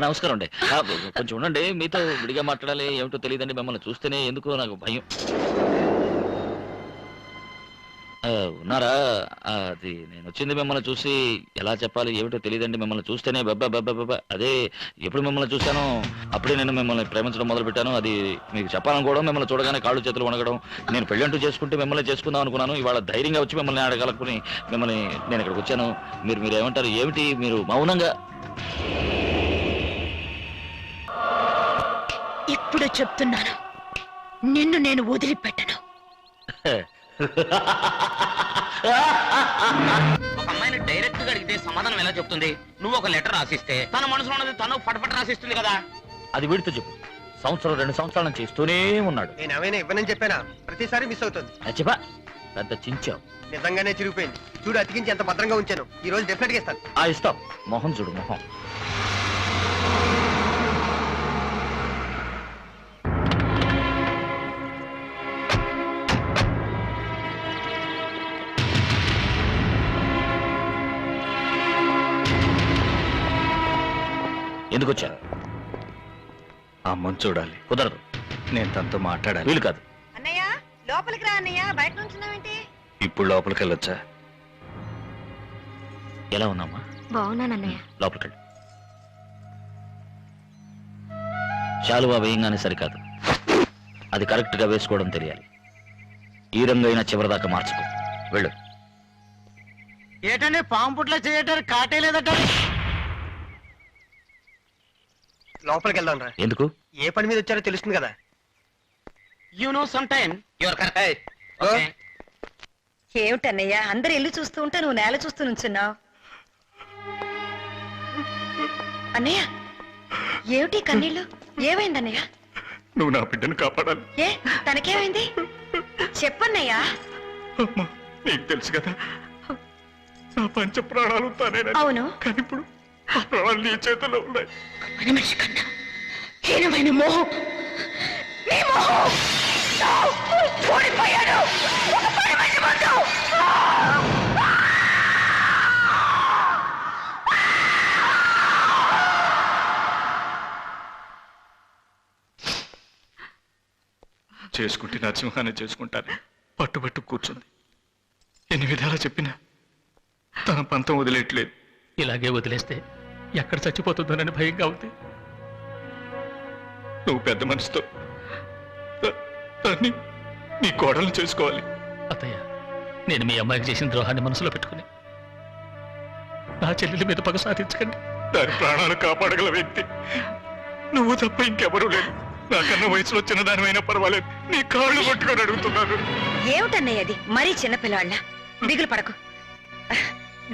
నమస్కారం అండి. ఆ, కొంచెం ఉండండి. మీతో విడిగా మాట్లాడాలి ఏమిటో తెలియదండి. మిమ్మల్ని చూస్తేనే ఎందుకో నాకు భయం. ఆ, ఉన్నారా? ఆ, అది నేను వచ్చింది మిమ్మల్ని చూసి ఎలా చెప్పాలి ఏమిటో తెలియదండి. మిమ్మల్ని చూస్తేనే బబ్బా బబ్బా బబ్బా అదే ఎప్పుడు మిమ్మల్ని చూశానో అప్పుడే నేను మిమ్మల్ని ప్రేమించడం మొదలు పెట్టాను అది మీకు చెప్పాలనుకోవడం మిమ్మల్ని చూడగానే కాళ్ళు చేతులు వణగడం. నేను పెళ్ళంటూ చేసుకుంటే మిమ్మల్ని చేసుకుందాం అనుకున్నాను. ఇవాళ ధైర్యంగా వచ్చి మిమ్మల్ని అడగలకుని మిమ్మల్ని నేను ఇక్కడికి వచ్చాను. మీరు మీరు ఏమంటారు? ఏమిటి? మీరు మౌనంగా ఇప్పుడు చెప్తున్నాను. నిన్ను నేను వదిలిపెట్టను. ఒక అమ్మాయిని డైరెక్ట్గా అడిగితే సమాధానం ఎలా చెప్తుంది? నువ్వు ఒక లెటర్ రాసిస్తే తన మనసులో ఉన్నది తను ఫటఫట రాసిస్తుంది కదా. అది వీడితో చెప్పు. సంవత్సరం రెండు సంవత్సరాల నుంచి ఇస్తూనే ఉన్నాడు. నేను ఏమైనా ఇవ్వనని చెప్పానా? ప్రతిసారి మిస్ అవుతుంది. చెప్పా. పెద్ద చించావు. నిజంగానే చిరిగిపోయింది. చూడు అతికించి ఎంత భద్రంగా ఉంచాను. ఈ రోజు డెఫినెట్గా ఇస్తాను. ఆ ఇస్తాం మొహం చూడు మొహం. ఎందుకు వచ్చారు? అమ్మని చూడాలి. కుదరదు. నేను తనతో మాట్లాడాలి. వీలు కాదు. అన్నయ్య లోపలికి రా అన్నయ్య. బయట నుంచున్నావేంటి? ఇప్పుడు లోపలికి వెళ్ళొచ్చా ఎలా ఉన్నామ్మా? బాగున్నానన్నయ్య లోపలికి వెళ్ళు శాలువా వేయంగానే సరికాదు. అది కరెక్ట్గా వేసుకోవడం తెలియాలి. ఈ రంగు అయినా చివరిదాకా మార్చుకో. వెళ్ళు. ఏటండి పాము పుట్ల చేయటానికి కాటే లేదట. లోపలికి వెళ్దాం రా. ఎందుకు? ఏ పని మీద వచ్చారో తెలుస్తుంది కదా. You know some time your correct ఓ, ఏమిటన్నయ్య అందరు ఇల్లు చూస్తూ ఉంటే నువ్వు నేల చూస్తూ నుంచున్నావు. అన్నయ్య ఏమిటి కన్నీళ్ళు? ఏమైందన్నయ్య? నువ్వు నా బిడ్డను కాపాడాలి. ఏ తనకేమైంది? చెప్పన్నయ్యా. అమ్మా నీకు తెలుసు కదా నా పంచ ప్రాణాలు తానేనని అవును. కానీ ఇప్పుడు నీ చేతుల్లో ఉన్నాయి. మన మనిషి కన్నా హీనమైన మోహం. నీ మోహం. ఓడిపోయాడు ఒక పని మనిషి ముందు. చేసుకుంటే నరసింహాన్ని చేసుకుంటాను. పట్టుబట్టు కూర్చుంది. ఎన్ని విధాలా చెప్పినా తన పంతం వదిలేట్లేదు. ఇలాగే వదిలేస్తే ఎక్కడ చచ్చిపోతుందోనని భయంగా ఉంది. నువ్వు పెద్ద మనసుతో నీ కోడలు చేసుకోవాలి. అత్తయ్య నేను మీ అమ్మాయికి చేసిన ద్రోహాన్ని మనసులో పెట్టుకుని నా చెల్లెలి మీద పగ సాధించకండి. దాని ప్రాణాలు కాపాడగల వ్యక్తి. నువ్వు తప్ప ఇంకెవరూ లేదు నాకన్నా వయసులో చిన్నదానివైనా పర్వాలేదు. నీ కాళ్ళు పట్టుకొని అడుగుతున్నాను. ఏమిటన్నయ్య అది? మరీ చిన్నపిల్లవాళ్ళ దిగులు పడకు.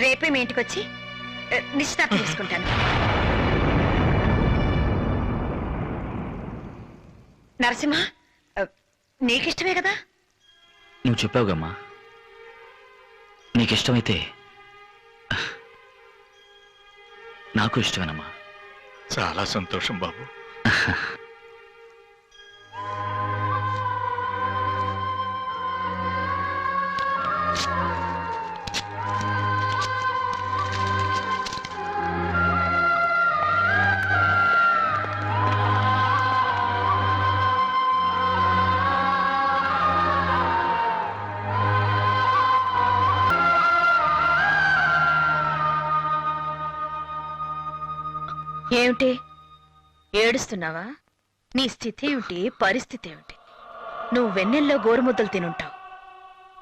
రేపే మీ ఇంటికి వచ్చి నిశ్చితార్థం చేసుకుంటాను నరసింహ నీకిష్టమే కదా? నువ్వు చెప్పావుగమ్మా. నీకిష్టమైతే నాకు ఇష్టమేనమ్మా. చాలా సంతోషం బాబు. ఏమిటి? ఏడుస్తున్నావా? నీ స్థితి ఏమిటి? పరిస్థితి ఏమిటి? నువ్వు వెన్నెల్లో గోరుముద్దలు తినుంటావు.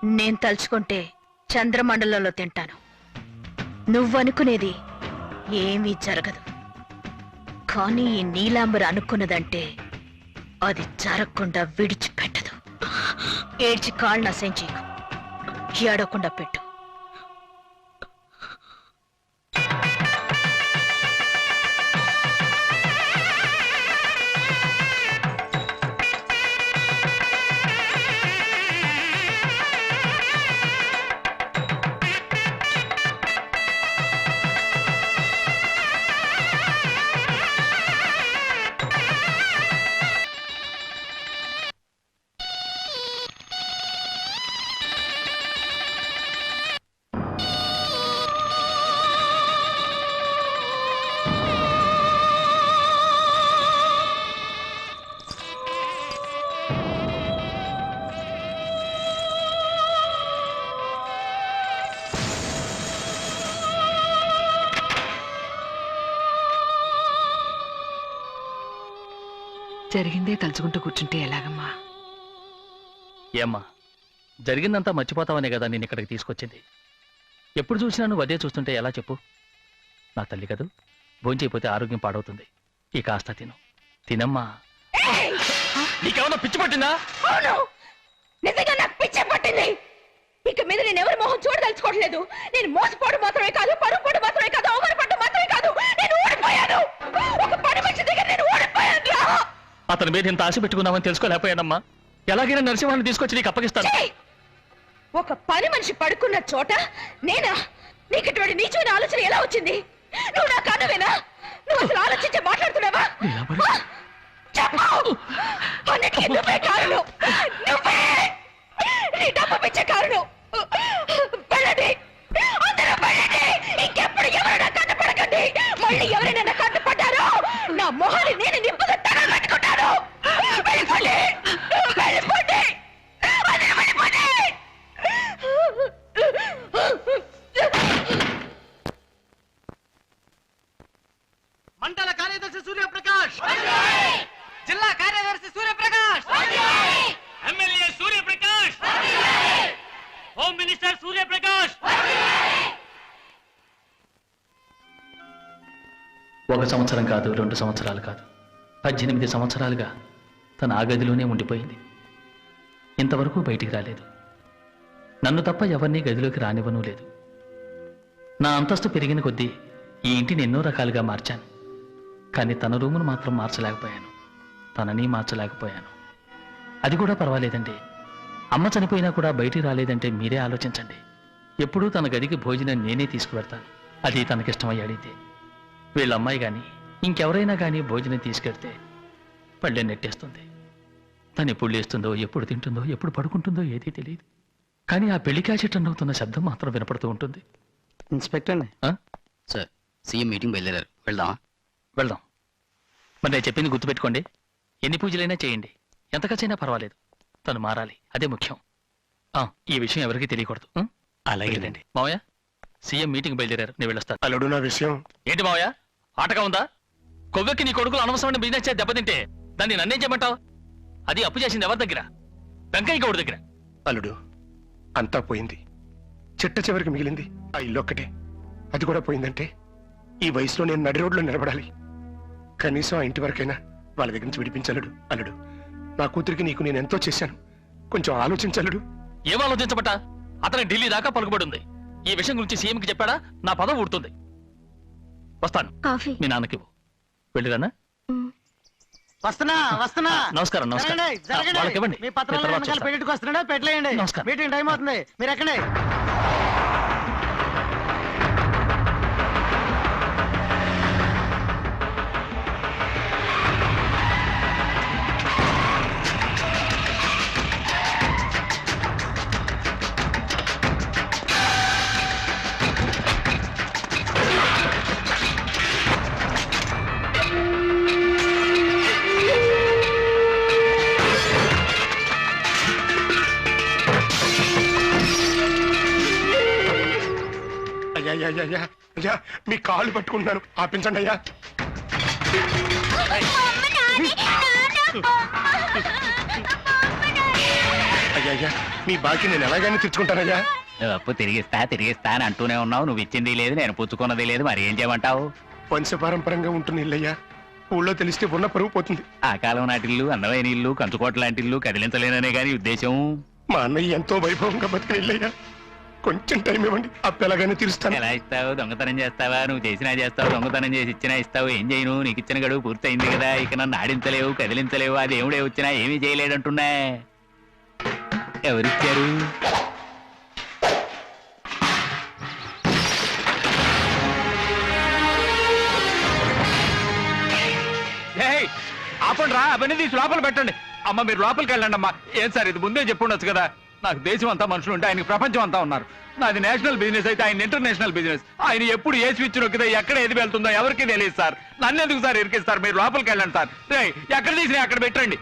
నేను తలుచుకుంటే చంద్రమండలంలో తింటాను. నువ్వనుకునేది ఏమీ జరగదు. కానీ ఈ నీలాంబర్ అనుకున్నదంటే అది జరగకుండా విడిచిపెట్టదు. ఏడ్చి కాళ్ళు నశం ఏడకుండా పెట్టు. జరిగిందే తలుచుకుంటూ కూర్చుంటే ఎలాగమ్మా? ఏమ్మా జరిగిందంతా మర్చిపోతావనే కదా నేను ఇక్కడికి తీసుకొచ్చింది. ఎప్పుడు చూసినా నువ్వు అదే చూస్తుంటే ఎలా చెప్పు? నా తల్లి కదూ భోంచేయపోతే ఆరోగ్యం పాడవుతుంది. ఈ కాస్త తిను. తినమ్మా. నీకేమన్నా పిచ్చి పట్టిందా? అవును! నిజంగా నాకు పిచ్చే పట్టింది. ఇక మీద నేను ఎవరి మొహం చూడదలుచుకోవట్లేదు. నేను మోసపోవడం మాత్రమే కాదు పరుపుడు మాత్రమే కాదు అవమానపడడం మాత్రమే కాదు. నేను ఓడిపోయాను ఒక పని మనిషి దగ్గర నేను ఓడిపోయాను రా. అతని మీద ఇంత ఆశ పెట్టుకున్నామని తెలుసుకోలేకపోయానమ్మా. ఎలాగైనా నరసింహాన్ని తీసుకొచ్చి నీకు అప్పగిస్తాను! ఒక పని మనిషి పడుకున్న చోట నేనా? నీకు ఇటువంటి నీచమైన ఆలోచన ఎలా వచ్చింది? నువ్వు నా కన్నవేనా? నువ్వు అసలు ఆలోచించి మాట్లాడుతున్నావా? చెప్పు! అన్నిటికీ నువ్వే కారణం. నువ్వే! నీ డబ్బు పిచ్చే కారణం వెళ్ళండి అందరూ వెళ్ళండి ఇంకెప్పుడు ఎవరైనా కన్నపడకండి మళ్ళీ ఎవరైనా నా కన్నపడ్డారో నా మొహాన్ని నేను నిప్పుగా తగలు పెట్టుకుంటాను వెళ్ళిపోండి వెళ్ళిపోండి అందరూ వెళ్ళిపోండి మండల కార్యదర్శి సూర్యప్రకాష్. జిల్లా కార్యదర్శి Suryaprakash. MLA Suryaprakash. Home minister Suryaprakash. ఒక సంవత్సరం కాదు రెండు సంవత్సరాలు కాదు. పద్దెనిమిది సంవత్సరాలుగా తన ఆ గదిలోనే ఉండిపోయింది. ఇంతవరకు బయటికి రాలేదు. నన్ను తప్ప ఎవరిని గదిలోకి రానివ్వనూ లేదు. నా అంతస్తు పెరిగిన కొద్దీ ఈ ఇంటిని ఎన్నో రకాలుగా మార్చాను. కానీ తన రూమును మాత్రం మార్చలేకపోయాను. తనని మార్చలేకపోయాను. అది కూడా పర్వాలేదండి. అమ్మ చనిపోయినా కూడా బయటికి రాలేదంటే మీరే ఆలోచించండి. ఎప్పుడూ తన గదికి భోజనం నేనే తీసుకువెడతాను. అది తనకిష్టమై అడిగితే. వీళ్ళ అమ్మాయి కానీ ఇంకెవరైనా కానీ భోజనం తీసుకెడితే పళ్ళె నెట్టేస్తుంది. తను ఎప్పుడు లేస్తుందో ఎప్పుడు తింటుందో ఎప్పుడు పడుకుంటుందో ఏదీ తెలియదు. కానీ ఆ పెళ్ళి క్యాసెట్ అవుతున్న శబ్దం మాత్రం వినపడుతూ ఉంటుంది. ఇన్స్పెక్టర్ ఆ? సార్ సీఎం మీటింగ్ బయలుదేరారు. వెళ్దామా? వెళ్దాం. మరి నేను చెప్పింది గుర్తుపెట్టుకోండి. ఎన్ని పూజలైనా చేయండి. ఎంత ఖర్చైనా పర్వాలేదు. తను మారాలి. అదే ముఖ్యం. ఆ, ఈ విషయం ఎవరికీ తెలియకూడదు? వెళ్ళండి. మావయ్య సీఎం మీటింగ్ బయలుదేరారు. నేను వెళ్ళొస్తాను. అల్లుడు నా విషయం. ఏంటి మావయ్య? ఆటగా ఉందా? కొవ్వెక్కి నీ కొడుకులు అనవసరమైన బిజినెస్ చేసి దెబ్బతింటే దాన్ని నన్నేం చేయమంటావు? అది అప్పు చేసింది ఎవరి దగ్గర? వెంకయ్య గౌడి దగ్గర. అల్లుడు అంతా పోయింది. చిట్ట చివరికి మిగిలింది. ఆ ఇల్లు ఒక్కటే. అది కూడా పోయిందంటే ఈ వయసులో నేను నడి రోడ్లో నిలబడాలి. కనీసం ఆ ఇంటి వరకైనా వాళ్ళ దగ్గర నుంచి విడిపించలుడు అల్లుడు. నా కూతురికి నీకు నేను ఎంతో చేశాను. కొంచెం ఆలోచించలుడు ఏం ఆలోచించబట్ట అతని ఢిల్లీ దాకా పలుకుబడి ఉంది ఈ విషయం గురించి సీఎంకి చెప్పాడా? నా పదం ఊడుతుంది. వస్తాను. కాఫీ. మీ నాన్నకి. వెళ్ళిరానా? వస్తున్నా వస్తున్నా. నమస్కారం నమస్కారం. జరగండి, జరగండి. మీ పత్రాలు వెనకాల చూస్తాను. పెళ్ళికి వస్తున్నాడా పెట్టలేయండి. మీటింగ్ టైం అవుతుంది. మీరు ఎక్కడే? అయ్యా అయ్యా మీ కాళ్ళు పట్టుకుంటున్నాను. ఆపించండి అయ్యా. అయ్యా అయ్యా మీ బాకీ నేను ఎలాగైనా తెచ్చుకుంటానయ్యా నువ్వు అప్పు తిరిగిస్తా తిరిగిస్తా అని అంటూనే ఉన్నావు. నువ్వు ఇచ్చింది లేదు నేను పుచ్చుకున్నది లేదు మరి ఏం చేయమంటావు? వంశపారంపరంగా ఉంటుంది ఇల్లయ్యా. ఊళ్ళో తెలిస్తే ఉన్న పరుగు పోతుంది. ఆ కాలం నాటిల్లు అందమైన ఇల్లు కంచుకోట లాంటి ఇల్లు కదిలించలేననే గాని ఉద్దేశం. మా అన్నయ్య ఎంతో వైభవంగా బతికిన ఇల్లయ్యా. కొంచెం టైం ఇవ్వండి. అప్పు ఎలాగైనా తీరుస్తాను. ఎలా ఇస్తావు? దొంగతనం చేస్తావా? నువ్వు చేసినా చేస్తావు దొంగతనం చేసి ఇచ్చినా ఇస్తావు. ఏం చేయను? నీకు ఇచ్చిన గడువు పూర్తయింది కదా. ఇక నన్ను ఆడించలేవు కదిలించలేవు. ఆ దేవుడే వచ్చినా ఏమీ చేయలేడంటున్నా ఎవరిచ్చారు? ఆపండి రా అవన్నీ తీసి లోపల పెట్టండి. అమ్మ మీరు లోపలికి వెళ్ళండి అమ్మా ఏం సార్ ఇది ముందే చెప్పుండొచ్చు కదా. నాకు దేశం అంతా మనుషులు ఉంటే ఆయనకి ప్రపంచం అంతా ఉన్నారు. నాది నేషనల్ బిజినెస్ అయితే ఆయన ఇంటర్నేషనల్ బిజినెస్. ఆయన ఎప్పుడు ఏ స్విచ్ నొక్కితే ఎక్కడ ఏది వెళ్తుందో ఎవరికి తెలియదు సార్. నన్ను ఎందుకు సార్ ఇరికిస్తారు? మీరు లోపలికి వెళ్ళండి సార్. ఎక్కడ తీసినా అక్కడ పెట్టండి.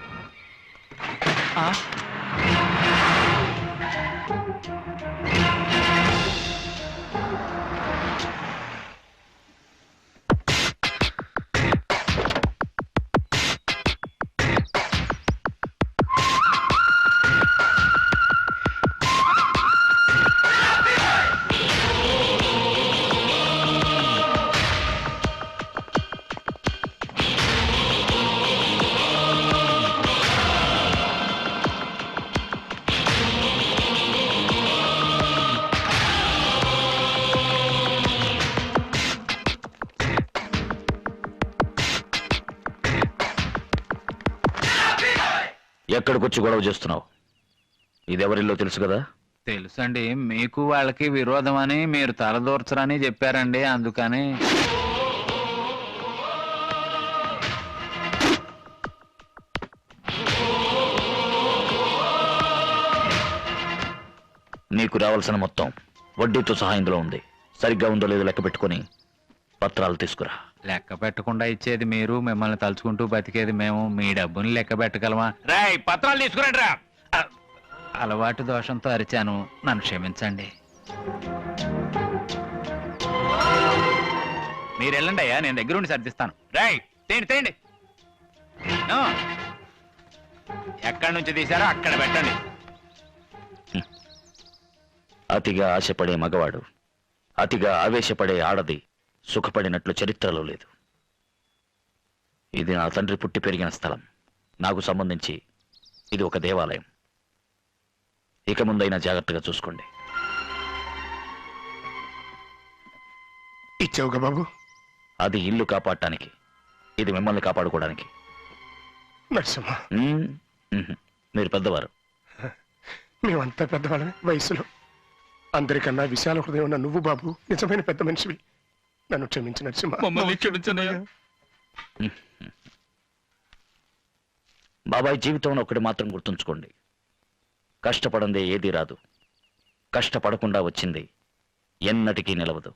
ఎక్కడికొచ్చి గొడవ చేస్తున్నావు? ఇది ఎవరిల్లో తెలుసు కదా? తెలుసండి. మీకు వాళ్ళకి విరోధం అని మీరు తలదూర్చరని చెప్పారండి. అందుకని నీకు రావాల్సిన మొత్తం వడ్డీతో సహా ఇందులో ఉంది. సరిగ్గా ఉందో లేదో లెక్క పెట్టుకొని పత్రాలు తీసుకురా. లెక్క పెట్టకుండా ఇచ్చేది మీరు మిమ్మల్ని తలుచుకుంటూ బతికేది మేము మీ డబ్బుని లెక్క పెట్టగలమా? రాయ్ పత్రాలు తీసుకురండి రా. అలవాటు దోషంతో అరిచాను. నన్ను క్షమించండి. మీరు వెళ్ళండి అయ్యా నేను దగ్గర ఉండి సర్దిస్తాను. రాయ్ తేండి తేండి నో. ఎక్కడి నుంచి తీశారో అక్కడ పెట్టండి. అతిగా ఆశపడే మగవాడు అతిగా ఆవేశపడే ఆడది సుఖపడినట్లు చరిత్రలో లేదు. ఇది నా తండ్రి పుట్టి పెరిగిన స్థలం. నాకు సంబంధించి ఇది ఒక దేవాలయం. ఇక ముందైనా జాగ్రత్తగా చూసుకోండి. ఇచ్చావుగా బాబు? అది ఇల్లు కాపాడటానికి ఇది మిమ్మల్ని కాపాడుకోవడానికి. నరసింహ. ఉమ్, ఉహు. మీరు పెద్దవారు. మేమంతా పెద్దవాళ్ళమే వయసులో. అందరికన్నా విశాల హృదయం ఉన్న నువ్వు బాబు నిజమైన పెద్ద మనిషివి. నన్ను క్షమించు నరసింహ. మమ్మల్ని క్షమించనయ్యా బాబాయ్ జీవితంలో ఒకటి మాత్రం గుర్తుంచుకోండి. కష్టపడందే ఏదీ రాదు. కష్టపడకుండా వచ్చింది ఎన్నటికీ నిలవదు.